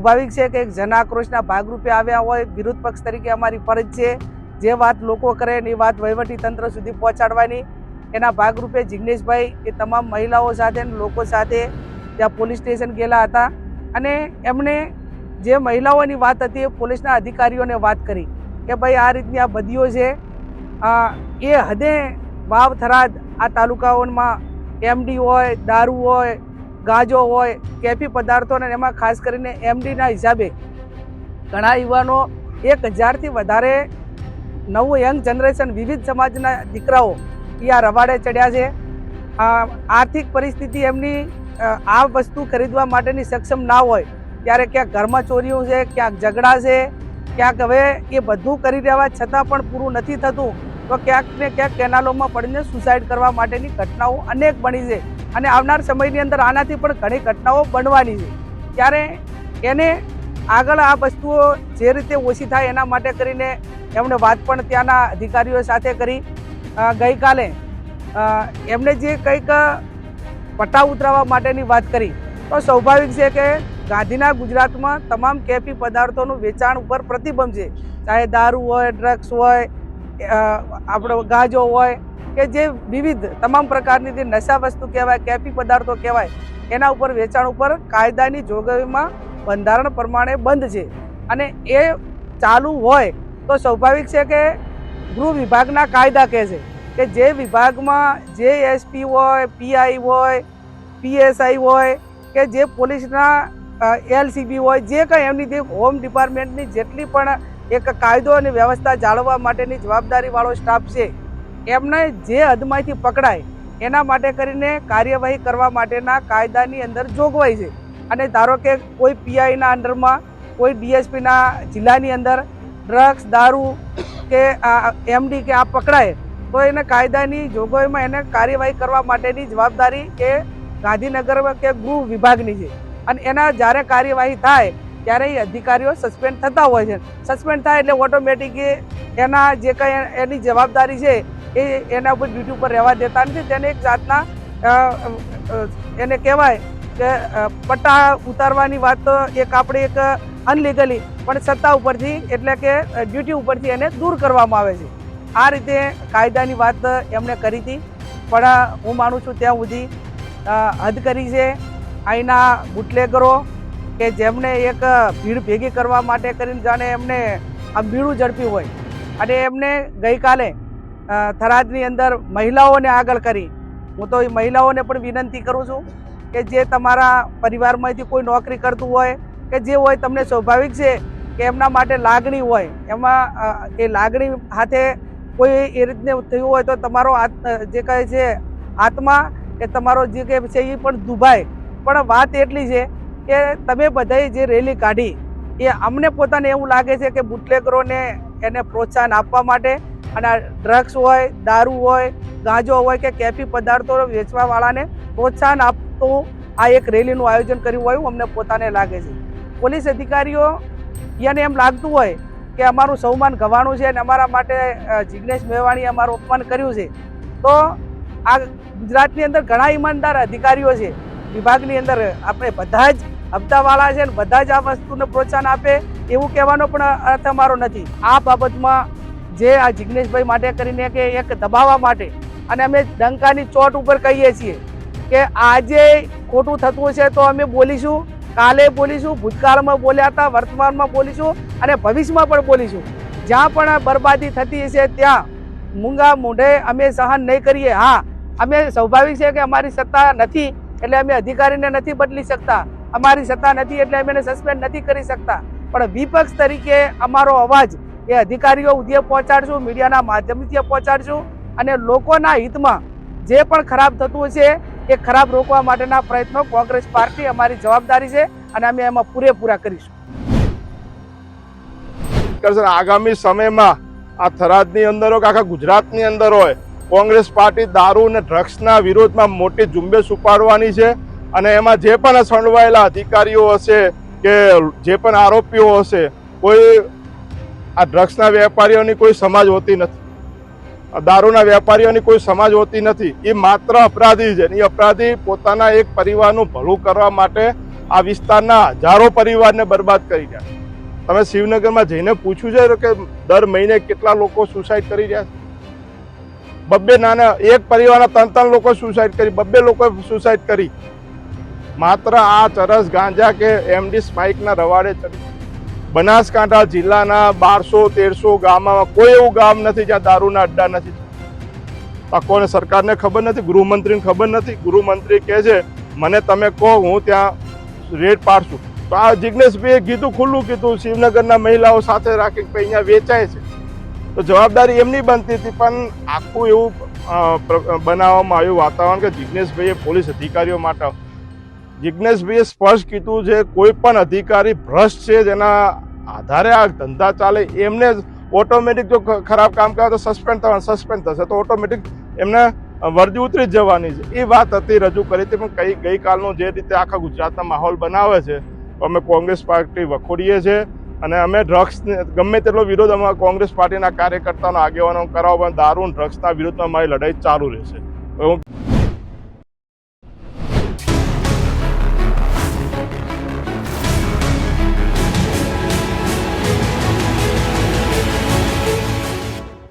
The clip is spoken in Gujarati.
સ્વાભાવિક છે કે એક જનાક્રોશના ભાગરૂપે આવ્યા હોય, વિરોધ પક્ષ તરીકે અમારી ફરજ છે. જે વાત લોકો કરે એની વાત વહીવટી તંત્ર સુધી પહોંચાડવાની. એના ભાગરૂપે જિગ્નેશભાઈ એ તમામ મહિલાઓ સાથે લોકો સાથે ત્યાં પોલીસ સ્ટેશન ગયેલા હતા. અને એમણે જે મહિલાઓની વાત હતી એ પોલીસના અધિકારીઓને વાત કરી કે ભાઈ આ રીતની આ બદીઓ છે. એ હદે વાવ થરાદ આ તાલુકાઓમાં એમડી હોય, દારૂ હોય ગાંજો હોય, કેફી પદાર્થો અને એમાં ખાસ કરીને એમડીના હિસાબે ઘણા યુવાનો એક હજારથી વધારે નવું યંગ જનરેશન વિવિધ સમાજના દીકરાઓ એ આ રવાડે ચડ્યા છે. આર્થિક પરિસ્થિતિ એમની આ વસ્તુ ખરીદવા માટેની સક્ષમ ના હોય, ત્યારે ક્યાંક ઘરમાં ચોરીઓ છે, ક્યાંક ઝઘડા છે, ક્યાંક હવે એ બધું કરી રહ્યા છતાં પણ પૂરું નથી થતું, તો ક્યાંક ને ક્યાંક કેનાલોમાં પડીને સુસાઇડ કરવા માટેની ઘટનાઓ અનેક બની છે. અને આવનાર સમયની અંદર આનાથી પણ ઘણી ઘટનાઓ બનવાની છે. ત્યારે એને આગળ આ વસ્તુઓ જે રીતે ઓછી થાય એના માટે કરીને એમણે વાત પણ ત્યાંના અધિકારીઓ સાથે કરી. ગઈકાલે એમને જે કંઈક પટ્ટા ઉતરાવવા માટેની વાત કરી, તો સ્વાભાવિક છે કે ગાંધીના ગુજરાતમાં તમામ કેફી પદાર્થોનું વેચાણ ઉપર પ્રતિબંધ છે. ચાહે દારૂ હોય, ડ્રગ્સ હોય આપણો ગાજો હોય કે જે વિવિધ તમામ પ્રકારની જે નશા વસ્તુ કહેવાય, કેફી પદાર્થો કહેવાય, એના ઉપર વેચાણ ઉપર કાયદાની જોગવાઈમાં બંધારણ પ્રમાણે બંધ છે. અને એ ચાલુ હોય તો સ્વાભાવિક છે કે ગૃહ વિભાગના કાયદા કહે છે કે જે વિભાગમાં જે એસપી હોય, પીઆઈ હોય, પીએસઆઈ હોય કે જે પોલીસના એલસીબી હોય, જે કંઈ એમની જે હોમ ડિપાર્ટમેન્ટની જેટલી પણ એક કાયદો અને વ્યવસ્થા જાળવવા માટેની જવાબદારીવાળો સ્ટાફ છે એમને જે હદમાંથી પકડાય, એના માટે કરીને કાર્યવાહી કરવા માટેના કાયદાની અંદર જોગવાઈ છે. અને ધારો કે કોઈ પીઆઈના અંડરમાં, કોઈ ડીએસપીના જિલ્લાની અંદર ડ્રગ્સ, દારૂ કે એમડી કે આ પકડાય, તો એને કાયદાની જોગવાઈમાં એને કાર્યવાહી કરવા માટેની જવાબદારી એ ગાંધીનગર કે ગૃહ વિભાગની છે. અને એના જ્યારે કાર્યવાહી થાય ત્યારે એ અધિકારીઓ સસ્પેન્ડ થતા હોય છે. સસ્પેન્ડ થાય એટલે ઓટોમેટિક એના જે કંઈ એની જવાબદારી છે એ એના ઉપર ડ્યુટી ઉપર રહેવા દેતા નથી. તેને એક જાતના એને કહેવાય કે પટ્ટા ઉતારવાની વાત તો એક આપણે એક અનલીગલી, પણ સત્તા ઉપરથી એટલે કે ડ્યુટી ઉપરથી એને દૂર કરવામાં આવે છે. આ રીતે કાયદાની વાત એમણે કરી હતી. પણ હું માનું છું ત્યાં સુધી હદ કરી છે. અહીંના બુટલેગરો કે જેમને એક ભીડ ભેગી કરવા માટે કરીને જાણે એમને આ બીડું ઝડપ્યું હોય. અને એમને ગઈકાલે થરાદની અંદર મહિલાઓને આગળ કરી. હું તો એ મહિલાઓને પણ વિનંતી કરું છું કે જે તમારા પરિવારમાંથી કોઈ નોકરી કરતું હોય કે જે હોય તમને સ્વાભાવિક છે કે એમના માટે લાગણી હોય, એમાં એ લાગણી સાથે કોઈ એ રીતને થયું હોય તો તમારો જે કહે છે આત્મા કે તમારો જે કે છે એ પણ દુભાય. પણ વાત એટલી છે કે તમે બધાએ જે રેલી કાઢી, એ અમને પોતાને એવું લાગે છે કે બુટલેગરોને એને પ્રોત્સાહન આપવા માટે અને ડ્રગ્સ હોય, દારૂ હોય, ગાંજો હોય કે કેફી પદાર્થો વેચવાવાળાને પ્રોત્સાહન આપતું આ એક રેલીનું આયોજન કર્યું હોય અમને પોતાને લાગે છે. પોલીસ અધિકારીઓ યને એમ લાગતું હોય કે અમારું સૌમાન ગવાણું છે અને અમારા માટે જિજ્ઞેશ મેવાણીએ અમારું અપમાન કર્યું છે, તો આ ગુજરાતની અંદર ઘણા ઈમાનદાર અધિકારીઓ છે. વિભાગની અંદર આપણે બધા જ હપ્તાવાળા છે ને બધા જ આ વસ્તુને પ્રોત્સાહન આપે એવું કહેવાનો પણ અર્થ અમારો નથી. આ બાબતમાં જે આ જિગ્નેશભાઈ માટે કરીને કે એક દબાવવા માટે. અને અમે ડંકાની ચોટ ઉપર કહીએ છીએ કે આજે ખોટું થતું છે તો અમે બોલીશું, કાલે બોલીશું, ભૂતકાળમાં બોલ્યા હતા, વર્તમાનમાં બોલીશું અને ભવિષ્યમાં પણ બોલીશું. જ્યાં પણ બરબાદી થતી છે ત્યાં મૂંગા મૂંઢે અમે સહન નહીં કરીએ. હા, અમે સ્વાભાવિક છે કે અમારી સત્તા નથી એટલે અમે અધિકારીને નથી બદલી શકતા. અમારી સત્તા નથી એટલે અમે સસ્પેન્ડ નથી કરી શકતા. પણ વિપક્ષ તરીકે અમારો અવાજ એ અધિકારીઓ સુધી પહોંચાડશું મીડિયાના માધ્યમથી પહોંચાડશું અને લોકોના હિતમાં જે પણ ખરાબ થતું છે, એ ખરાબ રોકવા માટેના પ્રયત્નો કોંગ્રેસ પાર્ટી અમારી જવાબદારી છે અને અમે એમાં પૂરેપૂરા કરીશું. આગામી સમયમાં આ થરાદની અંદર હોય આખા ગુજરાતની અંદર હોય, કોંગ્રેસ પાર્ટી દારૂ અને ડ્રગ્સના વિરોધમાં મોટી ઝુંબેશ ઉપાડવાની છે અને એમાં જે પણ સંડવાયેલા અધિકારીઓ હશે કે જે પણ આરોપીઓ હશે, કોઈ આ ડ્રગ્સના વેપારીઓની કોઈ સમાજ હોતી નથી. દારૂના વેપારીઓની કોઈ સમાજ હોતી નથી. એ માત્ર અપરાધી છે એ અપરાધી પોતાના એક પરિવારનું ભલું કરવા માટે આ વિસ્તારના હજારો પરિવારને બરબાદ કરી રહ્યા છે. તમે શિવનગરમાં જઈને પૂછ્યું છે કે દર મહિને કેટલા લોકો સુસાઇડ કરી રહ્યા છે? બબ્બે નાના, એક પરિવારના ત્રણ ત્રણ લોકો સુસાઇડ કરી, બબ્બે લોકોએ સુસાઇડ કરી. માત્ર આ ચરસ ગાંજા કે એમડી સ્પાઇકના રવાડે ચડી બનાસકાંઠા જિલ્લાના બારસો, તેરસો ગામમાં કોઈ એવું ગામ નથી જ્યાં દારૂના અડ્ડા નથી. કોને સરકારને ખબર નથી? ગૃહમંત્રીને ખબર નથી? ગૃહમંત્રી કહે છે, મને તમે કહો, હું ત્યાં રેડ પાડશું તો આ જિજ્ઞેશભાઈએ કીધું, ખુલ્લું કીધું, શિવનગરના મહિલાઓ સાથે રાખી અહીંયા વેચાય છે. તો જવાબદારી એમની બનતી હતી, પણ આખું એવું બનાવવામાં આવ્યું વાતાવરણ કે જિજ્ઞેશભાઈએ પોલીસ અધિકારીઓ માટે જિજ્ઞેશભાઈએ સ્પષ્ટ કીધું છે, કોઈ પણ અધિકારી ભ્રષ્ટ છે જેના આધારે આ ધંધા ચાલે, એમને જ ઓટોમેટિક જો ખરાબ કામ કરે તો સસ્પેન્ડ થવાનું સસ્પેન્ડ થશે. તો ઓટોમેટિક એમને વર્દી ઉતરી જ જવાની છે. એ વાત હતી, રજૂ કરી હતી, પણ કઈ, ગઈકાલનો જે રીતે આખા ગુજરાતના માહોલ બનાવે છે અમે કોંગ્રેસ પાર્ટી વખોડીએ છીએ અને અમે ડ્રગ્સ ગમે તેટલો વિરોધ અમે કોંગ્રેસ પાર્ટીના કાર્યકર્તાનો આગેવાનો કરાવો, પણ દારૂ ડ્રગ્સના વિરુદ્ધમાં અમારી લડાઈ ચાલુ રહેશે. હું